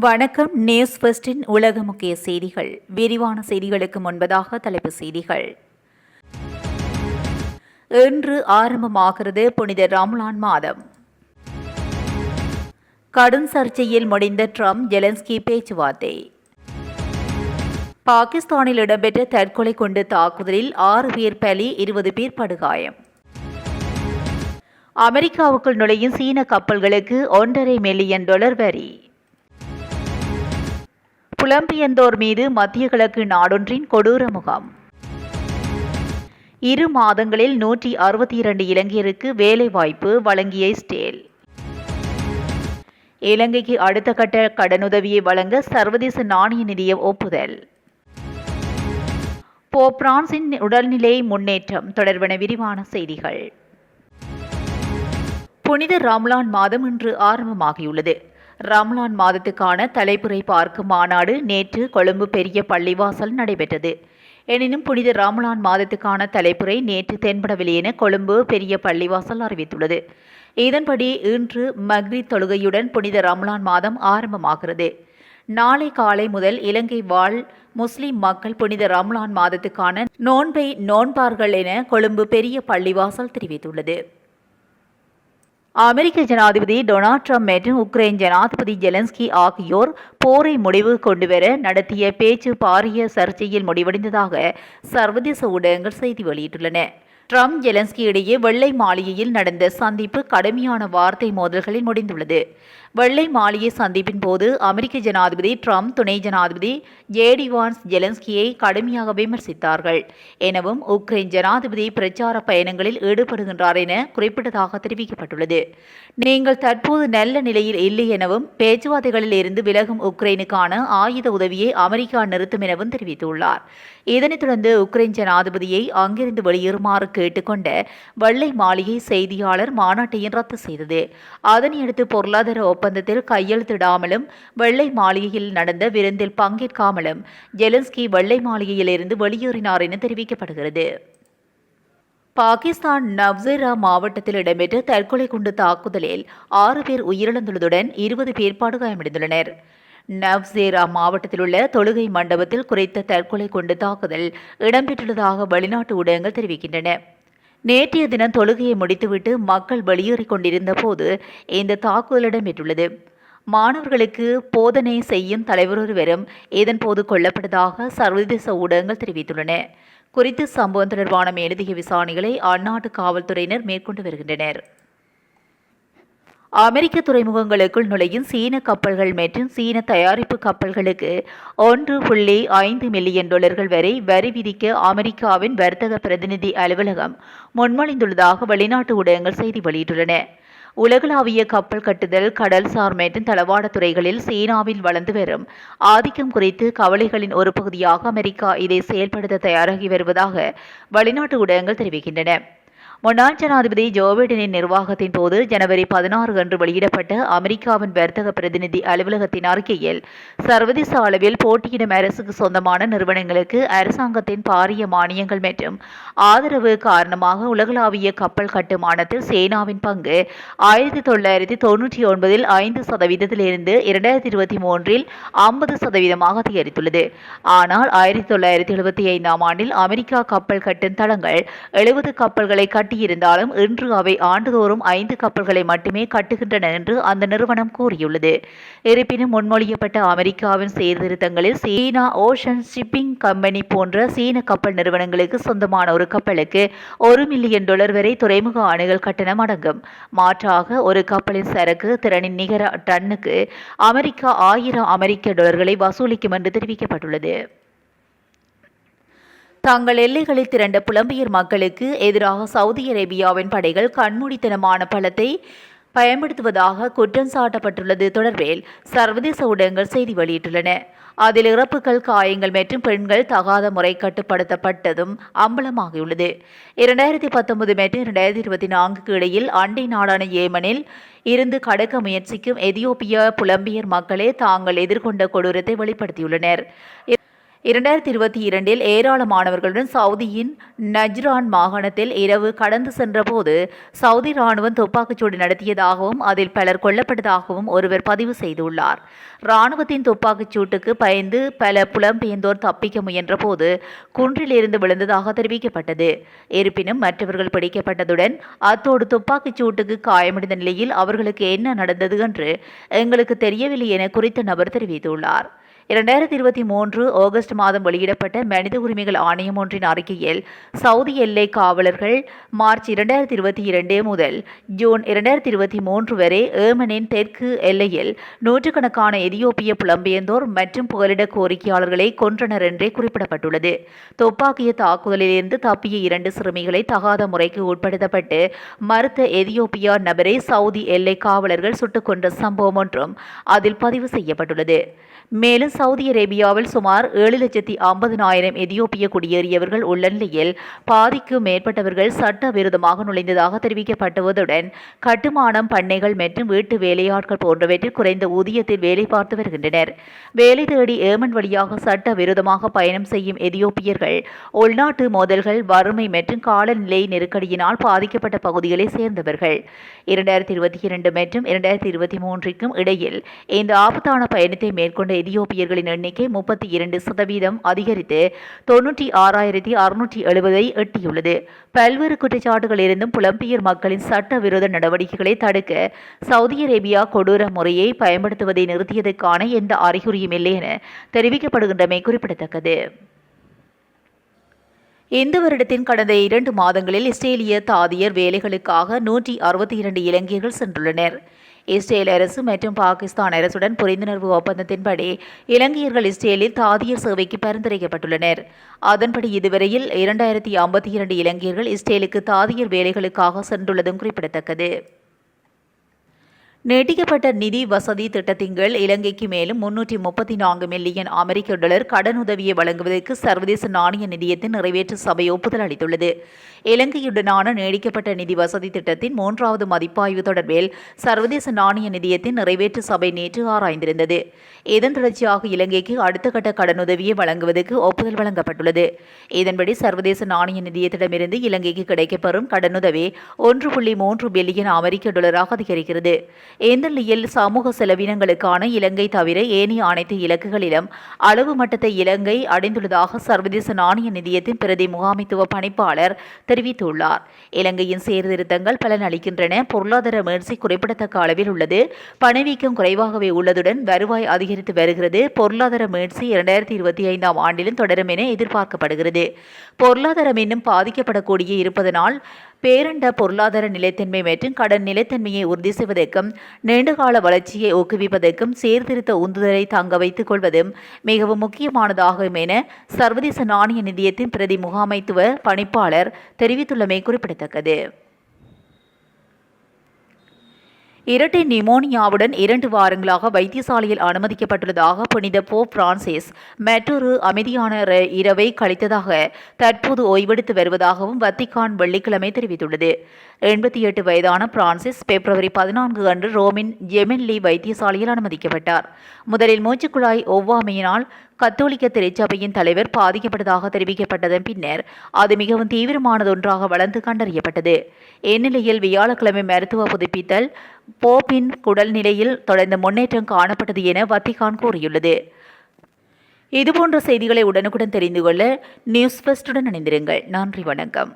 வணக்கம் நியூஸ் ஃபர்ஸ்டின் உலக முக்கிய செய்திகள். விரிவான செய்திகளுக்கு முன்பதாக தலைப்பு செய்திகள். இன்று ஆரம்பமாகிறது புனித ரம்லான் மாதம். கடும் சர்ச்சையில் முடிந்த ட்ரம்ப் ஜெலன்ஸ்கி பேச்சுவார்த்தை. பாகிஸ்தானில் இடம்பெற்ற தற்கொலை குண்டு தாக்குதலில் ஆறு பேர் பலி இருபது பேர் படுகாயம். அமெரிக்காவுக்குள் நுழையும் சீன கப்பல்களுக்கு ஒன்றரை மில்லியன் டாலர் வரி. புலம்பெயர்ந்தோர் மீது மத்திய கிழக்கு நாடொன்றின் கொடூர முகாம். இரு மாதங்களில் நூற்றி அறுபத்தி இரண்டு இலங்கையருக்கு வேலைவாய்ப்பு வழங்கிய ஸ்டேல் இலங்கைக்கு அடுத்த கட்ட கடனுதவியை வழங்க சர்வதேச நாணய நிதியம் ஒப்புதல். போ பிரான்சின் உடல்நிலை முன்னேற்றம் தொடர்பான விரிவான செய்திகள். புனித ராம்லான் மாதம் இன்று ஆரம்பமாகியுள்ளது. ரம்லான் மாதத்துக்கான தலைப்புரை பார்க்கும் மாநாடு நேற்று கொழும்பு பெரிய பள்ளிவாசல் நடைபெற்றது. எனினும் புனித ரம்லான் மாதத்துக்கான தலைப்புரை நேற்று தென்படவில்லை என கொழும்பு பெரிய பள்ளிவாசல் அறிவித்துள்ளது. இதன்படி இன்று மக்ரி தொழுகையுடன் புனித ரம்லான் மாதம் ஆரம்பமாகிறது. நாளை காலை முதல் இலங்கை வாழ் முஸ்லிம் மக்கள் புனித ரம்லான் மாதத்துக்கான நோன்பை நோன்பார்கள் என கொழும்பு பெரிய பள்ளிவாசல் தெரிவித்துள்ளது. அமெரிக்க ஜனாதிபதி டொனால்ட் ட்ரம்ப் மற்றும் உக்ரைன் ஜனாதிபதி ஜெலன்ஸ்கி ஆகியோர் போரை முடிவு கொண்டுவர நடத்திய பேச்சு பாரிய சர்ச்சையில் முடிவடைந்ததாக சர்வதேச ஊடகங்கள் செய்தி வெளியிட்டுள்ளன. ட்ரம்ப் ஜெலன்ஸ்கி இடையே வெள்ளை மாளிகையில் நடந்த சந்திப்பு கடுமையான வார்த்தை மோதல்களில் முடிந்துள்ளது. வெள்ளை மாளிகை சந்திப்பின் போது அமெரிக்க ஜனாதிபதி ட்ரம்ப் துணை ஜனாதிபதி ஜேடி வான்ஸ் ஜெலன்ஸ்கியை கடுமையாக விமர்சித்தார்கள். எனவும் உக்ரைன் ஜனாதிபதி பிரச்சார பயணங்களில் ஈடுபடுகின்றார் என குறிப்பிட்டதாக தெரிவிக்கப்பட்டுள்ளது. நீங்கள் தற்போது நல்ல நிலையில் இல்லை எனவும் பேச்சுவார்த்தைகளில் இருந்து விலகும் உக்ரைனுக்கான ஆயுத உதவியை அமெரிக்கா நிறுத்தும் எனவும் தெரிவித்துள்ளார். இதனைத் தொடர்ந்து உக்ரைன் ஜனாதிபதியை அங்கிருந்து வெளியேறுமாறு கேட்டுக்கொண்ட வெள்ளை மாளிகை செய்தியாளர் மாநாட்டையும் ரத்து செய்தது. அதனையடுத்து பொருளாதார ஒப்பந்தத்தில் கையெழுத்திடாமலும் வெள்ளை மாளிகையில் நடந்த விருந்தில் பங்கேற்காமலும் ஜெலன்ஸ்கி வெள்ளை மாளிகையிலிருந்து வெளியேறினார் என தெரிவிக்கப்படுகிறது. பாகிஸ்தான் நவ்சேரா மாவட்டத்தில் இடம்பெற்ற தற்கொலை குண்டு தாக்குதலில் ஆறு பேர் உயிரிழந்துள்ளதுடன் இருபது பேர் படுகாயமடைந்துள்ளனர். நவ்சேரா மாவட்டத்தில் உள்ள தொழுகை மண்டபத்தில் குறைத்த தற்கொலை கொண்டு தாக்குதல் இடம்பெற்றுள்ளதாக வெளிநாட்டு ஊடகங்கள் தெரிவிக்கின்றன. நேற்றைய தினம் தொழுகையை முடித்துவிட்டு மக்கள் வெளியேறிக் கொண்டிருந்த போது இந்த தாக்குதல் இடம்பெற்றுள்ளது. மாணவர்களுக்கு போதனை செய்யும் தலைவர் ஒருவரும் இதன்போது கொல்லப்பட்டதாக சர்வதேச ஊடகங்கள் தெரிவித்துள்ளன. குறித்து சம்பவம் தொடர்பான மேலதிக விசாரணைகளை அந்நாட்டு காவல்துறையினர் மேற்கொண்டு வருகின்றனர். அமெரிக்க துறைமுகங்களுக்குள் நுழையும் சீன கப்பல்கள் மற்றும் சீன தயாரிப்பு கப்பல்களுக்கு ஒன்று புள்ளி ஐந்து மில்லியன் டாலர்கள் வரை வரி விதிக்க அமெரிக்காவின் வர்த்தக பிரதிநிதி அலுவலகம் முன்மொழிந்துள்ளதாக வெளிநாட்டு ஊடகங்கள் செய்தி வெளியிட்டுள்ளன. உலகளாவிய கப்பல் கட்டுதல் கடல்சார் மற்றும் தளவாட துறைகளில் சீனாவில் வளர்ந்து வரும் ஆதிக்கம் குறித்து கவலைகளின் ஒரு பகுதியாக அமெரிக்கா இதை செயல்படுத்த தயாராகி வருவதாக வெளிநாட்டு ஊடகங்கள் தெரிவிக்கின்றன. முன்னாள் ஜனாதிபதி ஜோ பைடனின் நிர்வாகத்தின் போது ஜனவரி பதினாறு அன்று வெளியிடப்பட்ட அமெரிக்காவின் வர்த்தக பிரதிநிதி அலுவலகத்தின் அறிக்கையில் சர்வதேச அளவில் போட்டியிடும் அரசுக்கு சொந்தமான நிறுவனங்களுக்கு அரசாங்கத்தின் பாரிய மானியங்கள் மற்றும் ஆதரவு காரணமாக உலகளாவிய கப்பல் கட்டுமானத்தில் சேனாவின் பங்கு ஆயிரத்தி தொள்ளாயிரத்தி தொன்னூற்றி ஒன்பதில் ஐந்து சதவீதத்திலிருந்து இரண்டாயிரத்தி இருபத்தி மூன்றில் ஐம்பது சதவீதமாக அதிகரித்துள்ளது. ஆனால் ஆயிரத்தி தொள்ளாயிரத்தி எழுபத்தி ஐந்தாம் ஆண்டில் அமெரிக்கா கப்பல் கட்டும் தளங்கள் எழுபது கப்பல்களை கட்ட கட்டியிருந்தாலும் இன்று அவை ஆண்டுதோறும் ஐந்து கப்பல்களை மட்டுமே கட்டுகின்றன என்று அந்த நிறுவனம் கூறியுள்ளது. இருப்பினும் முன்மொழியப்பட்ட அமெரிக்காவின் சீர்திருத்தங்களில் சீனா ஓஷன் ஷிப்பிங் கம்பெனி போன்ற சீன கப்பல் நிறுவனங்களுக்கு சொந்தமான ஒரு கப்பலுக்கு ஒரு மில்லியன் டாலர் வரை துறைமுக அணுகல் கட்டணம் அடங்கும். மாற்றாக ஒரு கப்பலின் சரக்கு திறனின் நிகர டன்னுக்கு அமெரிக்கா ஆயிரம் அமெரிக்க டாலர்களை வசூலிக்கும் என்று தெரிவிக்கப்பட்டுள்ளது. தங்கள் எல்லைகளில் திரண்ட புலம்பியர் மக்களுக்கு எதிராக சவுதி அரேபியாவின் படைகள் கண்மூடித்தனமான பலத்தை பயன்படுத்துவதாக குற்றம் சாட்டப்பட்டுள்ளது தொடர்பில் சர்வதேச ஊடகங்கள் செய்தி வெளியிட்டுள்ளன. அதில் இறப்புகள் காயங்கள் மற்றும் பெண்கள் தகாத முறை கட்டுப்படுத்தப்பட்டதும் அம்பலமாகியுள்ளது. இரண்டாயிரத்தி பத்தொன்பது மற்றும் இரண்டாயிரத்தி இருபத்தி நான்குக்கு இடையில் அண்டை நாடான ஏமனில் இருந்து கடக்க முயற்சிக்கும் எதியோப்பிய புலம்பியர் மக்களே தாங்கள் எதிர்கொண்ட கொடூரத்தை வெளிப்படுத்தியுள்ளனர். இரண்டாயிரத்தி இருபத்தி இரண்டில் ஏராளமானவர்களுடன் சவுதியின் நஜ்ரான் மாகாணத்தில் இரவு கடந்து சென்றபோது சவுதி ராணுவம் துப்பாக்கிச்சூடு நடத்தியதாகவும் அதில் பலர் கொல்லப்பட்டதாகவும் ஒருவர் பதிவு செய்துள்ளார். ராணுவத்தின் துப்பாக்கிச் சூட்டுக்கு பயந்து பல புலம்பெயர்ந்தோர் தப்பிக்க முயன்றபோது குன்றிலிருந்து விழுந்ததாக தெரிவிக்கப்பட்டது. இருப்பினும் மற்றவர்கள் பிடிக்கப்பட்டதுடன் அத்தோடு துப்பாக்கிச் சூட்டுக்கு காயமடைந்த நிலையில் அவர்களுக்கு என்ன நடந்தது என்று எங்களுக்கு தெரியவில்லை என குறித்த நபர் தெரிவித்துள்ளார். இரண்டாயிரத்தி இருபத்தி மூன்று ஆகஸ்ட் மாதம் வெளியிடப்பட்ட மனித உரிமைகள் ஆணையம் ஒன்றின் அறிக்கையில் சவுதி எல்லை காவலர்கள் மார்ச் இரண்டாயிரத்தி இருபத்தி இரண்டு முதல் ஜூன் இரண்டாயிரத்தி இருபத்தி மூன்று வரை ஏமனின் தெற்கு எல்லையில் நூற்றுக்கணக்கான எதியோப்பிய புலம்பெயர்ந்தோர் மற்றும் புகலிட கோரிக்கையாளர்களை கொன்றனர் என்றே குறிப்பிடப்பட்டுள்ளது. துப்பாக்கிய தாக்குதலிலிருந்து தப்பிய இரண்டு சிறுமிகளை தகாத முறைக்கு உட்படுத்தப்பட்டு மறுத்த எதியோப்பியா நபரை சவுதி எல்லை காவலர்கள் சுட்டுக் கொன்ற சம்பவம் ஒன்றும் அதில் பதிவு செய்யப்பட்டுள்ளது. மேலும் சவுதி அரேபியாவில் சுமார் ஏழு லட்சத்தி ஐம்பதினாயிரம் எதியோப்பிய குடியேறியவர்கள் உள்ள நிலையில் பாதிக்கும் மேற்பட்டவர்கள் சட்டவிரோதமாக நுழைந்ததாக தெரிவிக்கப்பட்டுவதுடன் கட்டுமானம் பண்ணைகள் மற்றும் வீட்டு வேலையாட்கள் போன்றவற்றில் குறைந்த ஊதியத்தில் வேலை பார்த்து வருகின்றனர். வேலை தேடி ஏமன் வழியாக சட்டவிரோதமாக பயணம் செய்யும் எதியோப்பியர்கள் உள்நாட்டு மோதல்கள் வறுமை மற்றும் காலநிலை நெருக்கடியினால் பாதிக்கப்பட்ட பகுதிகளை சேர்ந்தவர்கள். இரண்டாயிரத்தி இருபத்தி இரண்டு மற்றும் இரண்டாயிரத்தி இருபத்தி மூன்றிற்கும் இடையில் இந்த ஆபத்தான பயணத்தை மேற்கொண்ட எதியோப்பியர்களின் எண்ணிக்கை முப்பத்தி இரண்டு சதவீதம் அதிகரித்து தொன்னூற்றி ஆறாயிரத்தி அறுநூற்றி எழுபதை எட்டியுள்ளது. பல்வேறு குற்றச்சாட்டுகள் இருந்தும் புலம்பெயர் மக்களின் சட்டவிரோத நடவடிக்கைகளை தடுக்க சவுதி அரேபியா கொடூர முறையை பயன்படுத்துவதை நிறுத்தியதற்கான எந்த அறிகுறியும் இல்லை என தெரிவிக்கப்படுகின்றமை குறிப்பிடத்தக்கது. இந்த வருடத்தின் கடந்த இரண்டு மாதங்களில் இஸ்ரேலிய தாதியர் வேலைகளுக்காக நூற்றி அறுபத்தி இரண்டு இலங்கையர்கள் சென்றுள்ளனர். இஸ்ரேல் அரசு மற்றும் பாகிஸ்தான் அரசுடன் புரிந்துணர்வு ஒப்பந்தத்தின்படி இலங்கையர்கள் இஸ்ரேலில் தாதியர் சேவைக்கு பரிந்துரைக்கப்பட்டுள்ளனர். அதன்படி இதுவரையில் இரண்டாயிரத்தி ஐம்பத்தி இரண்டு இலங்கையர்கள் இஸ்ரேலுக்கு தாதியர் வேலைகளுக்காக சென்றுள்ளதும் குறிப்பிடத்தக்கது. நீட்டிக்கப்பட்ட நிதி வசதி திட்டத்தின் கீழ் இலங்கைக்கு மேலும் முன்னூற்றி முப்பத்தி நான்கு மில்லியன் அமெரிக்க டாலர் கடனுதவியை வழங்குவதற்கு சர்வதேச நாணய நிதியத்தின் நிறைவேற்று சபை ஒப்புதல் அளித்துள்ளது. இலங்கையுடனான நீடிக்கப்பட்ட நிதி வசதி திட்டத்தின் மூன்றாவது மதிப்பாய்வு தொடர்பில் சர்வதேச நாணய நிதியத்தின் நிறைவேற்று சபை நேற்று ஆராய்ந்திருந்தது. இதன் தொடர்ச்சியாக இலங்கைக்கு அடுத்த கட்ட கடனுதவியை வழங்குவதற்கு ஒப்புதல் வழங்கப்பட்டுள்ளது. இதன்படி சர்வதேச நாணய நிதியத்திடமிருந்து இலங்கைக்கு கிடைக்கப்பெறும் கடனுதவி ஒன்று புள்ளி மூன்று பில்லியன் அமெரிக்க டாலராக அதிகரிக்கிறது. இந்த சமூக செலவினங்களுக்கான இலங்கை தவிர ஏனைய அனைத்து இலக்குகளிலும் அளவு மட்டத்தை இலங்கை அடைந்துள்ளதாக சர்வதேச நாணய நிதியத்தின் பிரதி முகாமைத்துவ பணிப்பாளர் தெரிவித்துள்ளார். இலங்கையின் சீர்திருத்தங்கள் பலன் அளிக்கின்றன பொருளாதார மீழ்ச்சி குறிப்பிடத்தக்க அளவில் உள்ளது. பணவீக்கம் குறைவாகவே உள்ளதுடன் வருவாய் அதிகரித்து வருகிறது. பொருளாதார மீழ்ச்சி இரண்டாயிரத்தி இருபத்தி ஐந்தாம் ஆண்டிலும் தொடரும் என எதிர்பார்க்கப்படுகிறது. பொருளாதாரம் இன்னும் பாதிக்கப்படக்கூடிய இருப்பதனால் பேரண்ட பொருளாதார நிலைத்தன்மை மற்றும் கடன் நிலைத்தன்மையை உறுதி செய்வதற்கும் நீண்டகால வளர்ச்சியை ஊக்குவிப்பதற்கும் சீர்திருத்த உந்துதலை தங்க வைத்துக் கொள்வதும் மிகவும் முக்கியமானதாகும் என சர்வதேச நாணய நிதியத்தின் பிரதி முகாமைத்துவ பணிப்பாளர் தெரிவித்துள்ளமை குறிப்பிடத்தக்கது. இரட்டை நிமோனியாவுடன் இரண்டு வாரங்களாக வைத்தியசாலையில் அனுமதிக்கப்பட்டுள்ளதாக புனித போ பிரான்சிஸ் மற்றொரு அமைதியான இரவை கழித்ததாக தற்போது ஓய்வெடுத்து வருவதாகவும் வத்திகான் வெள்ளிக்கிழமை தெரிவித்துள்ளது. எண்பத்தி எட்டு வயதான பிரான்சிஸ் பிப்ரவரி பதினான்கு அன்று ரோமின் ஜெமின்லி வைத்தியசாலையில் அனுமதிக்கப்பட்டார். முதலில் மூச்சுக்குழாய் ஒவ்வாமையினால் கத்தோலிக்க திருச்சபையின் தலைவர் பாதிக்கப்பட்டதாக தெரிவிக்கப்பட்டதன் பின்னர் அது மிகவும் தீவிரமானதொன்றாக வளர்ந்து கண்டறியப்பட்டது. இந்நிலையில் வியாழக்கிழமை மருத்துவ புதுப்பித்தல் போப்பின் குடல் நிலையில் தொடர்ந்து முன்னேற்றம் காணப்பட்டது என வத்திகான் கூறியுள்ளது. இதுபோன்ற செய்திகளை உடனுக்குடன் தெரிந்து கொள்ள நியூஸ் ஃபர்ஸ்டுடன் இணைந்திருங்கள். நன்றி வணக்கம்.